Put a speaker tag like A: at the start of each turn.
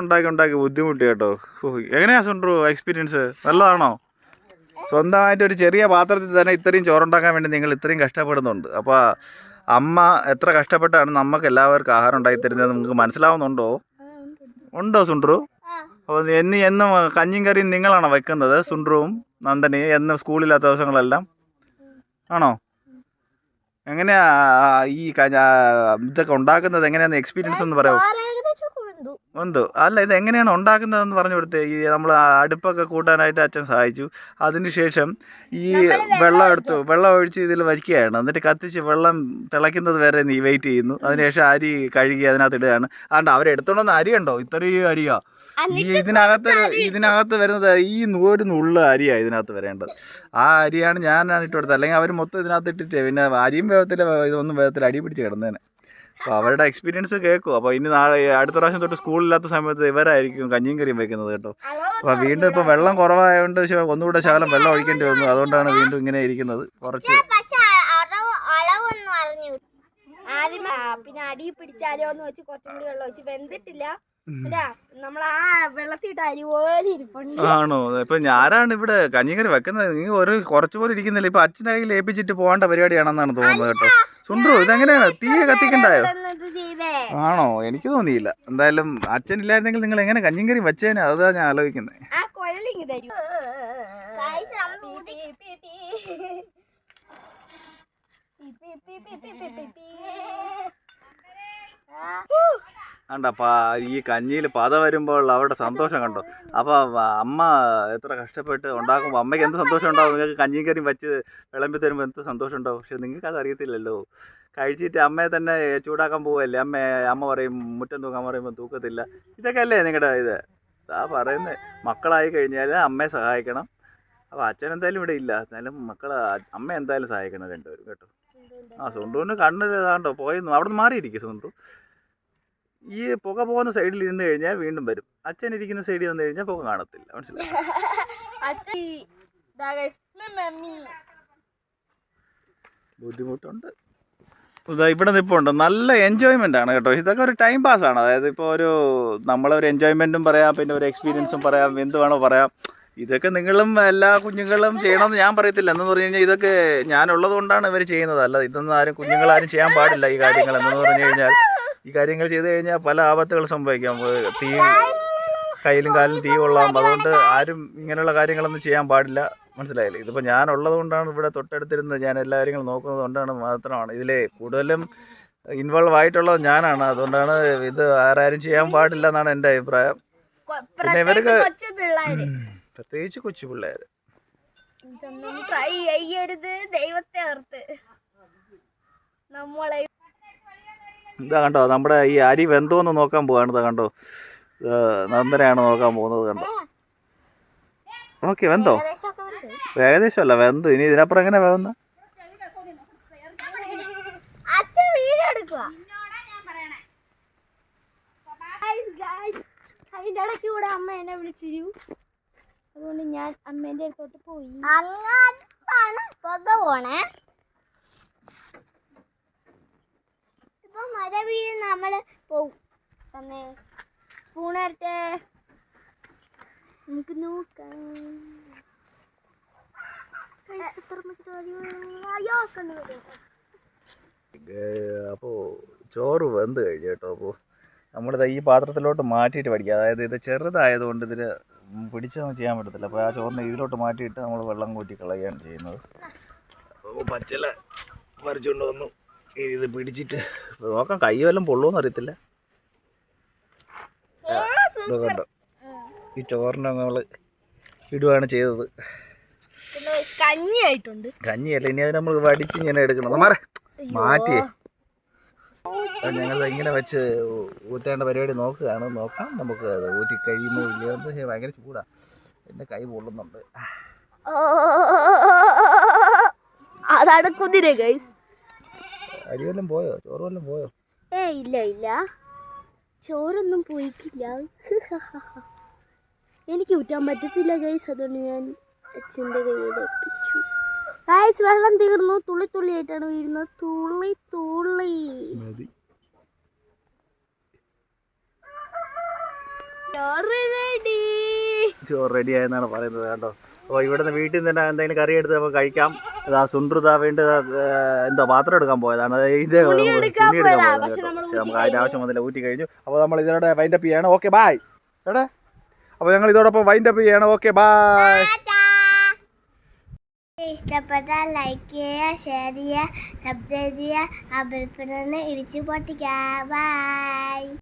A: ഉണ്ടാക്കി ബുദ്ധിമുട്ട് കേട്ടോ. എങ്ങനെയാ സുണ്ടു എക്സ്പീരിയൻസ് നല്ലതാണോ? സ്വന്തമായിട്ട് ഒരു ചെറിയ പാത്രത്തിൽ തന്നെ ഇത്രയും ചോറുണ്ടാക്കാൻ വേണ്ടി നിങ്ങൾ ഇത്രയും കഷ്ടപ്പെടുന്നുണ്ട്. അപ്പോൾ അമ്മ എത്ര കഷ്ടപ്പെട്ടാണ് നമുക്ക് എല്ലാവർക്കും ആഹാരം ഉണ്ടാക്കി തരുന്നത് നിങ്ങൾക്ക് മനസ്സിലാവുന്നുണ്ടോ? ഉണ്ടോ സുണ്ട്രു അപ്പോൾ എന്ന് എന്നും കഞ്ഞിയും കറിയും നിങ്ങളാണോ വെക്കുന്നത് സുണ്ട്രുവും നന്ദനി എന്നും സ്കൂളില്ലാത്ത ദിവസങ്ങളെല്ലാം? ആണോ? എങ്ങനെയാ ഈ ഇതൊക്കെ ഉണ്ടാക്കുന്നത്? എങ്ങനെയാന്ന് എക്സ്പീരിയൻസ് ഒന്ന് പറയാമോ ഉണ്ട്. അല്ല ഇത് എങ്ങനെയാണ് ഉണ്ടാക്കുന്നതെന്ന് പറഞ്ഞു കൊടുത്തേ. ഈ നമ്മൾ അടുപ്പൊക്കെ കൂട്ടാനായിട്ട് അച്ഛൻ സഹായിച്ചു. അതിനുശേഷം ഈ വെള്ളം എടുത്തു. വെള്ളം ഒഴിച്ച് ഇതിൽ വരിക്കുകയാണ്. എന്നിട്ട് കത്തിച്ച് വെള്ളം തിളയ്ക്കുന്നത് വരെ നീ വെയിറ്റ് ചെയ്യുന്നു. അതിനുശേഷം അരി കഴുകി അതിനകത്ത് ഇടുകയാണ്. അതുകൊണ്ട് അവരെടുത്തോണ്ടെന്ന് അരി ഉണ്ടോ ഇത്രയും അരിയാ. ഈ ഇതിനകത്ത് ഇതിനകത്ത് വരുന്നത് ഈ ഒരു നുള്ള അരിയാണ് ഇതിനകത്ത് വരേണ്ടത്. ആ അരിയാണ് ഞാനാണ് ഇട്ട് കൊടുത്തത്. അല്ലെങ്കിൽ അവർ മൊത്തം ഇതിനകത്ത് ഇട്ടിട്ട്. പിന്നെ അരിയും വേഗത്തിൽ ഇതൊന്നും വേഗത്തിൽ അടി പിടിച്ച് കിടന്നേനെ. അപ്പോൾ അവരുടെ എക്സ്പീരിയൻസ് കേൾക്കും. അപ്പോൾ ഇനി നാളെ അടുത്ത പ്രാവശ്യം തൊട്ട് സ്കൂളില്ലാത്ത സമയത്ത് ഇവരായിരിക്കും കഞ്ഞിയും കറിയും വെക്കുന്നത് കേട്ടോ. അപ്പോൾ വീണ്ടും ഇപ്പോൾ വെള്ളം കുറവായതുകൊണ്ട് ഒന്നുകൂടെ ശകലം വെള്ളം ഒഴിക്കേണ്ടി വന്നു. അതുകൊണ്ടാണ് വീണ്ടും ഇങ്ങനെ ഇരിക്കുന്നത്. കുറച്ച്
B: ആദ്യം പിന്നെ അടി പിടിച്ചാലോ എന്ന് വെച്ച് കുറച്ചും കൂടി വെള്ളം ഒഴിച്ച് വെന്തിട്ടില്ല.
A: ആണോ? ഇപ്പൊ ഞാനാണ് ഇവിടെ കഞ്ഞിക്കറി വെക്കുന്നത്. നീ ഒരു കുറച്ചുപോലെ പോലും ഇരിക്കുന്നില്ല. ഇപ്പൊ അച്ഛന്റെ കയ്യിൽ ഏൽപ്പിച്ചിട്ട് പോകേണ്ട പരിപാടിയാണെന്നാണ് തോന്നുന്നത് കേട്ടോ. സുണ്ടു ഇതെങ്ങനെയാണ് തീ കത്തിക്കണ്ടായോ ആണോ എനിക്ക് തോന്നിയില്ല എന്തായാലും അച്ഛൻ ഇല്ലായിരുന്നെങ്കിൽ നിങ്ങൾ എങ്ങനെ കഞ്ഞിക്കറി വെച്ചേനെ അതാ ഞാൻ ആലോചിക്കുന്നത്
B: P, P, P, P. P, പി,
A: കണ്ടപ്പാ ഈ കഞ്ഞിയിൽ പത വരുമ്പോൾ അവരുടെ സന്തോഷം കണ്ടോ? അപ്പോൾ അമ്മ എത്ര കഷ്ടപ്പെട്ട് ഉണ്ടാക്കുമ്പോൾ അമ്മയ്ക്ക് എന്ത് സന്തോഷം ഉണ്ടാവും? നിങ്ങൾക്ക് കഞ്ഞിയും കറിയും വെച്ച് വിളമ്പി തരുമ്പോൾ എന്ത് സന്തോഷം ഉണ്ടാവും? പക്ഷെ നിങ്ങൾക്ക് അത് അറിയത്തില്ലല്ലോ. കഴിച്ചിട്ട് അമ്മയെ തന്നെ ചൂടാക്കാൻ പോവല്ലേ? അമ്മ അമ്മ പറയും മുറ്റം തൂക്കാൻ പറയുമ്പോൾ തൂക്കത്തില്ല. ഇതൊക്കെ അല്ലേ നിങ്ങളുടെ ഇത്? ആ പറയുന്നത് മക്കളായി കഴിഞ്ഞാൽ അമ്മയെ സഹായിക്കണം. അപ്പോൾ അച്ഛൻ എന്തായാലും ഇവിടെ ഇല്ല. എന്നാലും മക്കൾ അമ്മ എന്തായാലും സഹായിക്കണം രണ്ടുപേരും കേട്ടോ. ആ സുണ്ടുവിന് കണ്ണിൽ ഇതാണ്ടോ പോയി അവിടെ നിന്ന് മാറിയിരിക്കും സുണ്ടു. ഈ പുക പോകുന്ന സൈഡിൽ ഇരുന്ന് കഴിഞ്ഞാൽ വീണ്ടും വരും. അച്ഛൻ ഇരിക്കുന്ന സൈഡിൽ വന്നു കഴിഞ്ഞാൽ പുക കാണത്തില്ല. മനസ്സിലായി? ബുദ്ധിമുട്ടുണ്ട്. ഉദാ ഇവിടെ നിൽപ്പുണ്ട് നല്ല എൻജോയ്മെന്റ് ആണ് കേട്ടോ. ഇതൊക്കെ ഒരു ടൈം പാസ് ആണ്. അതായത് ഇപ്പോൾ ഒരു നമ്മളൊരു എൻജോയ്മെന്റും പറയാം പിന്നെ ഒരു എക്സ്പീരിയൻസും പറയാം എന്ത് വേണോ പറയാം. ഇതൊക്കെ നിങ്ങളും എല്ലാ കുഞ്ഞുങ്ങളും ചെയ്യണമെന്ന് ഞാൻ പറയത്തില്ല. എന്ന് പറഞ്ഞു കഴിഞ്ഞാൽ ഇതൊക്കെ ഞാനുള്ളത് കൊണ്ടാണ് ഇവർ ചെയ്യുന്നത്. അല്ല ഇതൊന്നും ആരും കുഞ്ഞുങ്ങളാരും ചെയ്യാൻ പാടില്ല ഈ കാര്യങ്ങൾ. എന്നു പറഞ്ഞു കഴിഞ്ഞാൽ ഈ കാര്യങ്ങൾ ചെയ്തു കഴിഞ്ഞാൽ പല ആപത്തുകൾ സംഭവിക്കാം. തീ കയ്യിലും കാലിലും തീ കൊള്ളാം. അതുകൊണ്ട് ആരും ഇങ്ങനെയുള്ള കാര്യങ്ങളൊന്നും ചെയ്യാൻ പാടില്ല. മനസ്സിലായില്ലേ? ഇതിപ്പോൾ ഞാൻ ഉള്ളതുകൊണ്ടാണ് ഇവിടെ തൊട്ടടുത്തിരുന്നത്. ഞാൻ എല്ലാ കാര്യങ്ങളും നോക്കുന്നത് കൊണ്ടാണ് മാത്രമാണ്. ഇതിലെ കൂടുതലും ഇൻവോൾവ് ആയിട്ടുള്ളത് ഞാനാണ്. അതുകൊണ്ടാണ് ഇത് ആരാരും ചെയ്യാൻ പാടില്ല എന്നാണ് എന്റെ അഭിപ്രായം. പിന്നെ ഇവർക്ക്
B: പ്രത്യേകിച്ച് കൊച്ചു പിള്ളേര്.
A: പ്രത്യേകിച്ച് കൊച്ചു പിള്ളേർ
B: ഇതൊന്നും ട്രൈ ചെയ്യരുത്. ദൈവത്തെ ഓർത്ത്. നമ്മളെ
A: ഇതാ കണ്ടോ? നമ്മുടെ ഈ അരി വെന്തോന്ന് നോക്കാൻ പോവാണ് ഇതാ കണ്ടോ? നന്ദനയാണ് നോക്കാൻ പോകുന്നത് കണ്ടോ? ഓക്കെ വെന്തോ? ഏകദേശം അല്ല വെന്ത്. ഇനി ഇതിനപ്പുറം എങ്ങനെ വേവുന്ന?
C: അച്ഛൻ വീഡിയോ എടുക്കുക
B: അതിന്റെ ഇടയ്ക്ക് കൂടെ അമ്മ എന്നെ വിളിച്ചിരു. അതുകൊണ്ട് ഞാൻ അമ്മേന്റെ അടുത്തോട്ട് പോയി.
C: അങ്ങാണ് പുക പോണേ? ഇപ്പൊ മഴ വീഴും നമ്മൾ പോവും.
B: തന്നെ സ്പൂണരട്ടെ നമുക്ക് നോക്കാം.
A: അപ്പോൾ ചോറ് വെന്ത് കഴിഞ്ഞു കേട്ടോ അപ്പോൾ നമ്മളിത് ഈ പാത്രത്തിലോട്ട് മാറ്റിയിട്ട് പഠിക്കുക അതായത് ഇത് ചെറുതായതുകൊണ്ട് ഇതിൽ പിടിച്ചൊന്നും ചെയ്യാൻ പറ്റത്തില്ല. അപ്പോൾ ആ ചോറിനെ ഇതിലോട്ട് മാറ്റിയിട്ട് നമ്മൾ വെള്ളം കൂട്ടി കളയുകയാണ് ചെയ്യുന്നത്. അപ്പോൾ പച്ചില വരച്ചുകൊണ്ട് വന്നു. ഇത് പിടിച്ചിട്ട് നോക്കാം കൈ വല്ലതും പൊള്ളുമെന്ന് അറിയത്തില്ല. കണ്ടോ? ഈ ചോറിനെ നമ്മൾ ഇടുവാണ് ചെയ്തത്.
B: കഞ്ഞിയായിട്ടുണ്ട്.
A: കഞ്ഞിയല്ല ഇനി അത് നമ്മൾ വടിച്ച് ഇങ്ങനെ എടുക്കണം. മാറേ മാറ്റിയേ. ഞങ്ങൾ ഇങ്ങനെ വെച്ച് ഊറ്റേണ്ട പരിപാടി നോക്കുകയാണ്. നോക്കാം നമുക്ക് ഊറ്റി കഴിയുമോ ഇല്ലയോ എന്ന്. ഭയങ്കര ചൂടാ. എന്റെ കൈ പൊള്ളുന്നുണ്ട്.
B: അതാണ് കുതിര ഗൈസ്
A: അരി വല്ലതും പോയോ? ചോറ് വല്ലതും പോയോ?
B: ഏ ഇല്ല ഇല്ല. ചോറൊന്നും പോയിട്ടില്ല. എനിക്ക് ഊറ്റാൻ പറ്റത്തില്ല ഗൈസ് അതുകൊണ്ട് ഞാൻ അച്ഛന്റെ കയ്യിൽ ഏൽപ്പിച്ചു ഗൈസ് വെള്ളം തീർന്നു. തുള്ളി തുള്ളി ആയിട്ടാണ് വീഴുന്നത്. തുള്ളി തുള്ളി. റെഡി
A: ചോറ് റെഡി ആയെന്നാണ് പറയുന്നത് കേട്ടോ അപ്പോൾ ഇവിടുന്ന് വീട്ടിൽ നിന്ന് തന്നെ എന്തെങ്കിലും കറി എടുത്ത് നമുക്ക് കഴിക്കാം. ഇതാ സുണ്ട്രുതാ വേണ്ടി എന്താ പാത്രം എടുക്കാൻ പോയതാണ്. ഇത്
B: തുണി എടുക്കാൻ
A: പോയതാണ്
B: പക്ഷെ
A: നമുക്ക് അതിന്റെ ആവശ്യം വന്നില്ല ഊറ്റി കഴിഞ്ഞു. അപ്പോൾ നമ്മൾ ഇതിനോട് വൈൻഡപ്പ് ചെയ്യണം. ഓക്കെ ബായ് എവിടെ അപ്പോൾ ഞങ്ങൾ ഇതോടൊപ്പം വൈൻഡപ്പ് ചെയ്യണം. ഓക്കെ ബായ്
C: ഇഷ്ടപ്പെട്ടാൽ ലൈക്ക് ചെയ്യുക ഷെയർ ചെയ്യുക സബ്സ്ക്രൈബ് ചെയ്യുക ആ ഇടിച്ചു പൊട്ടിക്കുക. ബൈ